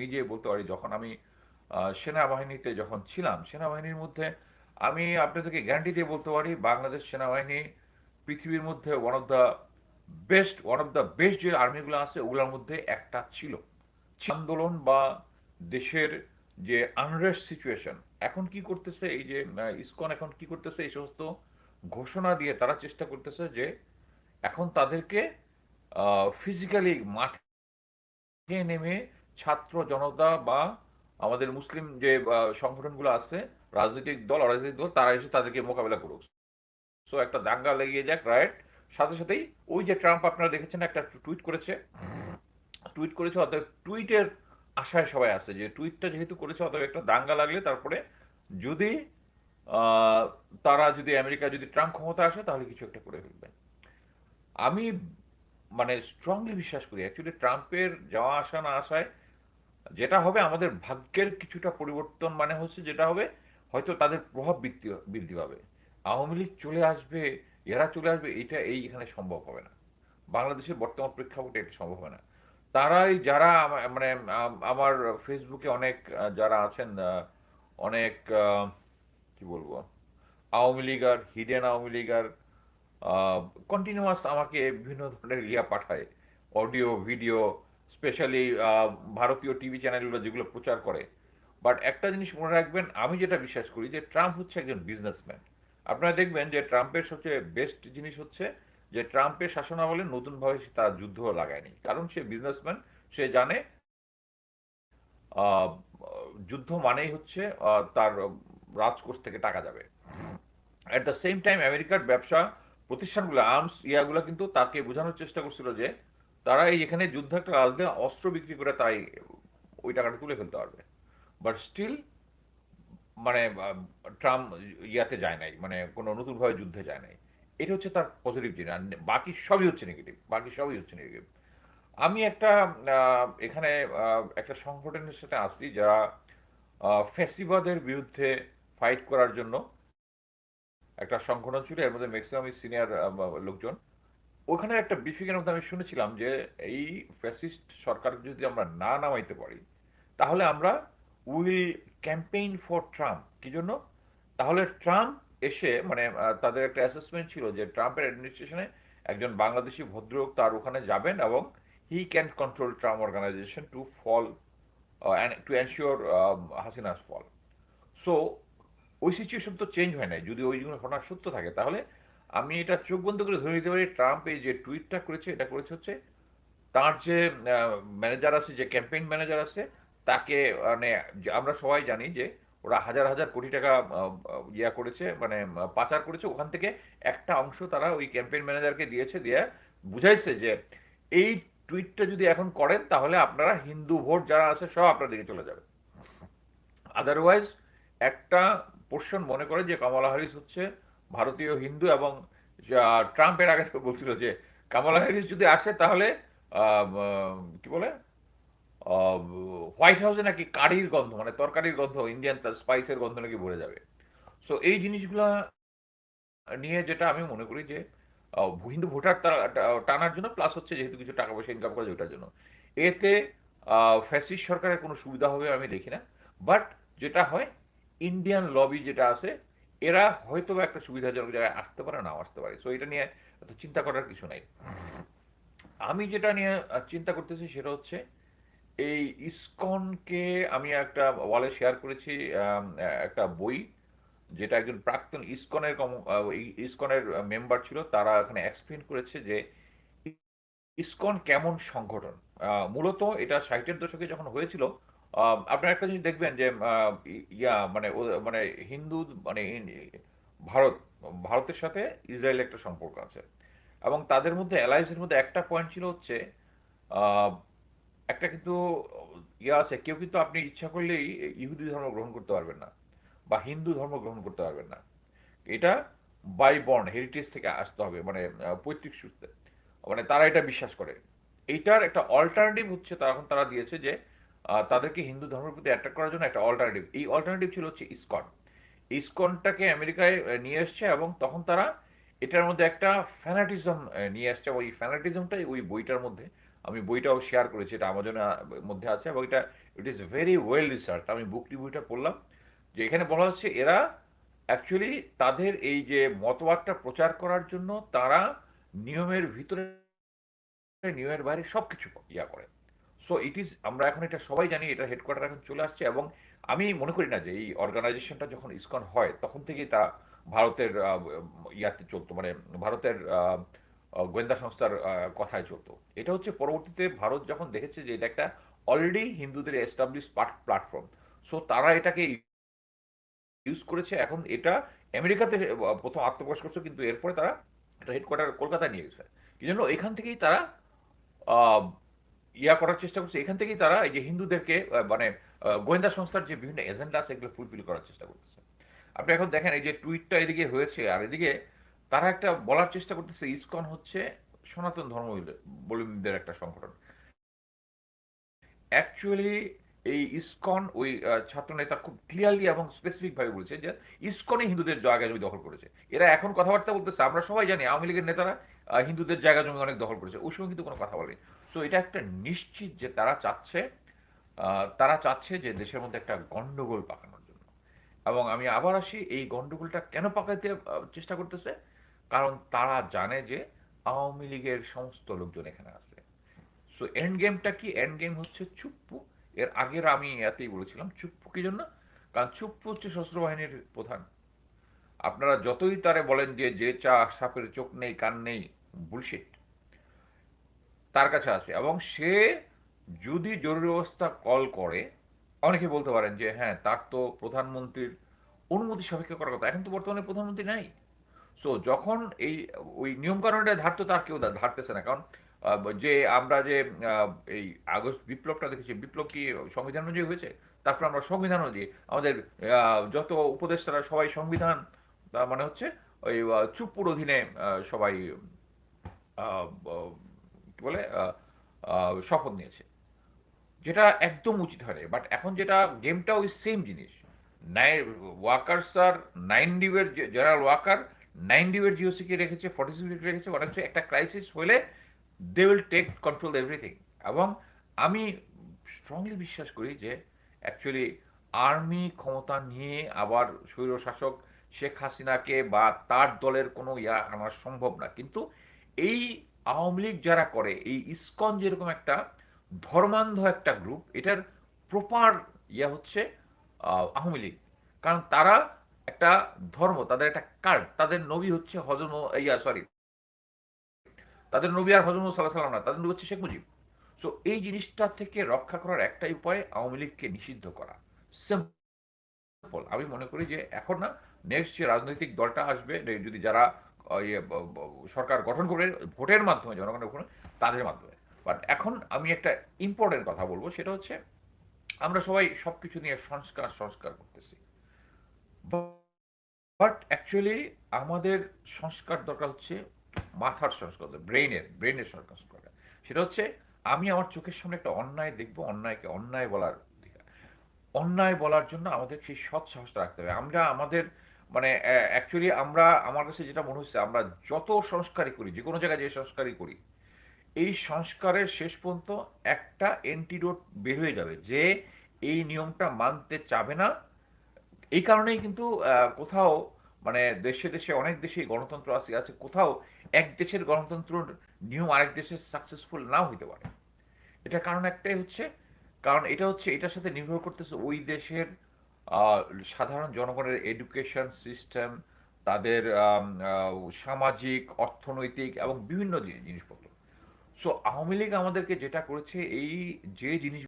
নিজে বলতে পারি যখন আমি সেনাবাহিনীতে যখন ছিলাম, সেনাবাহিনীর মধ্যে আমি আপনাদেরকে গ্যারান্টি দিয়ে বলতে পারি বাংলাদেশ সেনাবাহিনী পৃথিবীর মধ্যে one of the best one of the best যে আর্মিগুলো আছে, ওগুলোর মধ্যে একটা ছিল। আন্দোলন বা দেশের যে আনরেস্ট সিচুয়েশন এখন কি করতেছে, এই যে ইসকন এখন কি করতেছে, এই সমস্ত ঘোষণা দিয়ে তারা চেষ্টা করতেছে যে এখন তাদেরকে ফিজিক্যালি মাঠে নেমে ছাত্র জনতা বা আমাদের মুসলিম যে সংগঠনগুলো আছে, রাজনৈতিক দল, অরাজনৈতিক দল, তারা এসে তাদেরকে মোকাবেলা করুক। সো একটা দাঙ্গা লেগে যাক রাইট সাথে সাথেই ওই যে ট্রাম্প আপনারা দেখেছেন, একটা টুইট করেছে। টুইট করেছে, অতএব টুইটের আশায় সবাই আছে যে, টুইটটা যেহেতু করেছে, অতএব একটা দাঙ্গা লাগলে তারপরে যদি তারা যদি আমেরিকা, যদি ট্রাম্প ক্ষমতা আসে, তাহলে কিছু একটা করে ফেলবে। আমি মানে স্ট্রংলি বিশ্বাস করি অ্যাকচুয়ালি ট্রাম্পের যাওয়া আসা না আসায় যেটা হবে আমাদের ভাগ্যের কিছুটা পরিবর্তন মানে হচ্ছে যেটা হবে হয়তো তাদের প্রভাব বৃদ্ধি বৃদ্ধি পাবে। আওয়ামী লীগ চলে আসবে, এরা চলে আসবে, এটা এই এখানে সম্ভব হবে না। বাংলাদেশের বর্তমান প্রেক্ষাপটে এটা সম্ভব হবে না। তারাই যারা মানে আমার ফেসবুকে অনেক, যারা আছেন অনেক কি বলব, Awami Leaguer hidden Awami Leaguer continuous আমাকে বিভিন্ন ধরনের ইয়া পাঠায়। অডিও ভিডিও স্পেশালি ভারতীয় টিভি চ্যানেলগুলো যেগুলো প্রচার করে। বাট একটা জিনিস মনে রাখবেন, আমি যেটা বিশ্বাস করি যে ট্রাম্প হচ্ছে একজন বিজনেসম্যান আপনারা দেখবেন যে ট্রাম্পের সবচেয়ে বেস্ট জিনিস হচ্ছে যে ট্রাম্পের শাসনাবলে নতুনভাবে তারা যুদ্ধ লাগায়নি। কারণ সে বিজনেসম্যান সে জানে যুদ্ধ মানেই হচ্ছে তার রাজকোষ থেকে টাকা যাবে। অ্যাট দ্য সেম টাইম আমেরিকার ব্যবসা প্রতিষ্ঠানগুলো আর্মস ইয়াগুলো কিন্তু তাকে বোঝানোর চেষ্টা করছিল যে তারা এখানে যুদ্ধ একটা রাজনীতি অস্ত্র বিক্রি করে তাই ওই টাকাটা তুলে ফেলতে পারবে। বাট স্টিল মানে ট্রাম্প ইয়াতে যায় নাই মানে কোনো নতুনভাবে যুদ্ধে যায় নাই। এটা হচ্ছে তার পজিটিভ জিনিস, আর বাকি সবই হচ্ছে নেগেটিভ বাকি সবই হচ্ছে নেগেটিভ আমি একটা এখানে একটা সংগঠনের সাথে আসছি যারা ফেসিবাদের বিরুদ্ধে ফাইট করার জন্য একটা সংগঠন ছিল, এর মধ্যে ম্যাক্সিমাম সিনিয়র লোকজন। ওখানে একটা ব্রিফিংয়ের মধ্যে আমি শুনেছিলাম যে এই ফ্যাসিস্ট সরকার যদি আমরা না নামাইতে পারি, তাহলে আমরা উইল ক্যাম্পেইন ফর ট্রাম্প। কি জন্য? তাহলে ট্রাম্প এসে মানে তাদের একটা অ্যাসেসমেন্ট ছিল যে ট্রাম্পের অ্যাডমিনিস্ট্রেশনে একজন বাংলাদেশি ভদ্রলোক তার ওখানে যাবেন এবং he can control Trump organization to fall to ensure Hasina's fall so ওই সিচুয়েশন তো চেঞ্জ হয় নাই। যদি ওই ঘটনা সত্য থাকে, তাহলে আমি এটা চোখ বন্ধ করে ধরে নিতে পারি ট্রাম্প এই যে টুইটটা করেছে, এটা করেছে হচ্ছে তার যে ম্যানেজার আছে, যে ক্যাম্পেইন ম্যানেজার আছে, তাকে মানে আমরা সবাই জানি যে ওরা হাজার হাজার কোটি টাকা ইয়া করেছে মানে পাচার করেছে, ওখান থেকে একটা অংশ তারা ওই ক্যাম্পেইন ম্যানেজারকে দিয়েছে, দিয়ে বুঝাইছে যে এই টুইটটা যদি এখন করেন, তাহলে আপনারা হিন্দু ভোট যারা আছে, সব আপনার দিকে চলে যাবে। আদারওয়াইজ একটা পোর্শন মনে করে যে কমলা হ্যারিস হচ্ছে ভারতীয় হিন্দু এবং ট্রাম্পের আগে বলছিল যে কামালা হ্যারিস যদি আসে তাহলে কি বলে হোয়াইট হাউসে নাকি কারির গন্ধ মানে তরকারির গন্ধ, ইন্ডিয়ান তার স্পাইসের গন্ধ নাকি ভরে যাবে। সো এই জিনিসগুলো নিয়ে যেটা আমি মনে করি যে হিন্দু ভোটার টানার জন্য প্লাস হচ্ছে যেহেতু কিছু টাকা পয়সা ইনকাম করা ওটার জন্য। এতে ফ্যাসিস সরকারের কোনো সুবিধা হবে আমি দেখি না। বাট যেটা হয় ইন্ডিয়ান লবি যেটা আছে এরা হয়তো একটা সুবিধাজনক জায়গায় আসতে পারে না আসতে পারে। সো এটা নিয়ে চিন্তা করার কিছু নাই। আমি যেটা নিয়ে চিন্তা করতেছি সেটা হচ্ছে, এই ইসকনকে আমি একটা ওয়ালে শেয়ার করেছি একটা বই যেটা একজন প্রাক্তন ইসকনের ইসকনের মেম্বার ছিল, তারা এখানে এক্সপ্লেন করেছে যে ইসকন কেমন সংগঠন। মূলত এটা ষাটের দশকে যখন হয়েছিল আপনার একটা জিনিস দেখবেন যে ইয়া মানে মানে হিন্দু মানে ভারত, ভারতের সাথে ইসরায়েল একটা সম্পর্ক আছে। এবং তাদের মধ্যে অ্যালায়েন্সের মধ্যে একটা পয়েন্ট ছিল হচ্ছে একটা কিন্তু ইয়ে আছে, কেউ কিন্তু আপনি ইচ্ছা করলেই ইহুদি ধর্ম গ্রহণ করতে পারবেন না বা হিন্দু ধর্ম গ্রহণ করতে পারবেন না। এটা বাই বর্ন হেরিটেজ থেকে আসতে হবে মানে পৈতৃক সূত্রে। মানে তারা এটা বিশ্বাস করে। এইটার একটা অল্টারনেটিভ হচ্ছে, তখন তারা দিয়েছে যে তাদেরকে হিন্দু ধর্মের প্রতি অ্যাট্রাক্ট করার জন্য একটা অল্টারনেটিভ এই অল্টারনেটিভ ছিল হচ্ছে ইসকন। ইসকনটাকে আমেরিকায় নিয়ে এসছে এবং তখন তারা এটার মধ্যে একটা ফ্যানাটিজম নিয়ে আসছে ওই ফ্যানাটিজমটাই ওই বইটার মধ্যে, আমি বইটাও শেয়ার করেছি, এটা আমাজনের মধ্যে আছে এবং এটা it is very well research আমি বুকটি বইটা পড়লাম, যে এখানে বলা হচ্ছে এরা অ্যাকচুয়ালি তাদের এই যে মতবাদটা প্রচার করার জন্য তারা নিয়মের ভিতরে, নিয়মের বাইরে সব কিছু ইয়া করে। সো ইট ইজ আমরা এখন এটা সবাই জানি, এটা হেডকোয়ার্টার এখন চলে আসছে এবং আমি মনে করি না যে এই অর্গানাইজেশনটা যখন ইসকন হয়, তখন থেকেই তা ভারতের ইয়াতে চলতো মানে ভারতের গোয়েন্দা সংস্থার কথায় চলতো। এটা হচ্ছে পরবর্তীতে ভারত যখন দেখেছে যে এটা একটা অলরেডি হিন্দুদের এস্টাবলিশ প্ল্যাটফর্ম সো তারা এটাকে ইউজ করেছে। এখন এটা আমেরিকাতে প্রথম আত্মপ্রকাশ করছে, কিন্তু এরপরে তারা এটা হেডকোয়ার্টার কলকাতায় নিয়ে গেছে। এই জন্য? এখান থেকেই তারা ইয়া করার চেষ্টা করছে। এখান থেকেই তারা এই যে হিন্দুদেরকে মানে গোয়েন্দা সংস্থার যে বিভিন্ন এজেন্ডা আছে, এগুলো ফুলফিল করার চেষ্টা করতেছে। আপনি এখন দেখেন, এই যে টুইটটা এদিকে হয়েছে, আর এদিকে তারা একটা বলার চেষ্টা করতেছে, ইসকন হচ্ছে সনাতন ধর্মাবলম্বীদের একটা সংগঠন। অ্যাকচুয়ালি এই ইসকন ওই ছাত্র নেতা খুব ক্লিয়ারলি এবং স্পেসিফিক ভাবে বলছে যে, ইসকনই হিন্দুদের জায়গা জমি দখল করেছে। এরা এখন কথাবার্তা বলতেছে, আমরা সবাই জানি, আওয়ামী লীগের নেতারা হিন্দুদের জায়গা জমি অনেক দখল করেছে। ওই সময় কিন্তু কোনো কথা বলেনি। সো এটা একটা নিশ্চিত যে তারা চাচ্ছে তারা চাচ্ছে যে দেশের মধ্যে একটা গন্ডগোল পাকানোর জন্য। এবং আমি আবার আসি, এই গন্ডগোলটা কেন পাকাইতে চেষ্টা করতেছে? কারণ তারা জানে যে আওয়ামী লীগের সমস্ত লোকজন এখানে আছে। সো এন্ড গেমটা কি? এন্ড গেম হচ্ছে চুপ্পু। এর আগের আমি এতেই বলেছিলাম, চুপ্পু কি জন্য? কারণ চুপ্পু হচ্ছে সশস্ত্র বাহিনীর প্রধান। আপনারা যতই তারে বলেন যে যে চা সাপের চোখ নেই, কান নেই বুলশিট তার কাছে আছে। এবং সে যদি জরুরি অবস্থা কল করে, অনেকে বলতে পারেন যে হ্যাঁ তার তো প্রধানমন্ত্রীর অনুমতি সাপেক্ষে করার কথা। এখন তো বর্তমানে প্রধানমন্ত্রী নাই। সো যখন এই, ওই নিয়মকানুনটা ধারতো তার কেউ ধারতেছে না। কারণ যে আমরা যে এই আগস্ট বিপ্লবটা দেখেছি, বিপ্লব কি সংবিধান অনুযায়ী হয়েছে? তারপর আমরা সংবিধান অনুযায়ী, আমাদের যত উপদেষ্টারা সবাই সংবিধান তার মানে হচ্ছে ওই চুপ্পুর অধীনে সবাই কি বলে শপথ নিয়েছে। যেটা একদম উচিত হয়নি বাট এখন যেটা গেমটা ওই সেম জিনিস। ওয়াকার্স আর নাইন ডিভের জেনারেল ওয়াকার নাইন ডিউয়ের জিওসিকে রেখেছে ফর্টি সিক্স রেখেছে মানে হচ্ছে একটা ক্রাইসিস হলে they will take control everything এবং আমি স্ট্রংলি বিশ্বাস করি যে অ্যাকচুয়ালি আর্মি ক্ষমতা নিয়ে আবার স্বৈরশাসক শেখ হাসিনাকে বা তার দলের কোনো ইয়া আনা সম্ভব না। কিন্তু এই আওয়ামী লীগ যারা করে, এই ইসকন যেরকম একটা ধর্মান্ধ একটা গ্রুপ এটার প্রপার ইয়া হচ্ছে আওয়ামী লীগ। কারণ তারা একটা ধর্ম, তাদের একটা কার্ড তাদের নবী হচ্ছে হজম ইয়া সরি তাদের নবী আর হজম সাল্লাহ সাল্লাম না, তাদের নবী হচ্ছে শেখ মুজিব। সো এই জিনিসটা থেকে রক্ষা করার একটাই উপায় আওয়ামী লীগকে নিষিদ্ধ করা। সিম্পল আমি মনে করি যে এখন না নেক্সট যে রাজনৈতিক দলটা আসবে যদি যারা ইয়ে, সরকার গঠন করে ভোটের মাধ্যমে জনগণের ভোটে তাদের মাধ্যমে বাট এখন আমি একটা ইম্পর্টেন্ট কথা বলব সেটা হচ্ছে আমরা সবাই সবকিছু নিয়ে সংস্কার সংস্কার করতেছি বাট অ্যাকচুয়ালি আমাদের সংস্কার দরকার হচ্ছে মাথার সংস্কার ব্রেইনের ব্রেইনের সংস্কার। সেটা হচ্ছে আমি আমার চোখের সামনে একটা অন্যায় দেখব অন্যায়কে অন্যায় বলার। অন্যায় বলার জন্য আমাদের সেই সৎ সাহসটা রাখতে হবে আমরা আমাদের মানে অ্যাকচুয়ালি আমরা, আমার কাছে যেটা মনে হচ্ছে, আমরা যত সংস্কারই করি, যে কোনো জায়গায় যে সংস্কারই করি, এই সংস্কারের শেষ পর্যন্ত একটা এন্টিডোট বের হয়ে যাবে যে এই নিয়মটা মানতে চাবে না। এই কারণেই কিন্তু কোথাও মানে দেশে দেশে অনেক দেশেই গণতন্ত্র আছে আছে কোথাও এক দেশের গণতন্ত্র নিয়ম আরেক দেশের সাকসেসফুল নাও হইতে পারে। এটার কারণ একটাই হচ্ছে, কারণ এটা হচ্ছে, এটার সাথে নির্ভর করতেছে ওই দেশের সাধারণ জনগণের এডুকেশন সিস্টেম তাদের সামাজিক, অর্থনৈতিক এবং বিভিন্ন জিনিসপত্র। সো আওয়ামী লীগ আমাদেরকে যেটা করেছে, এই যে জিনিস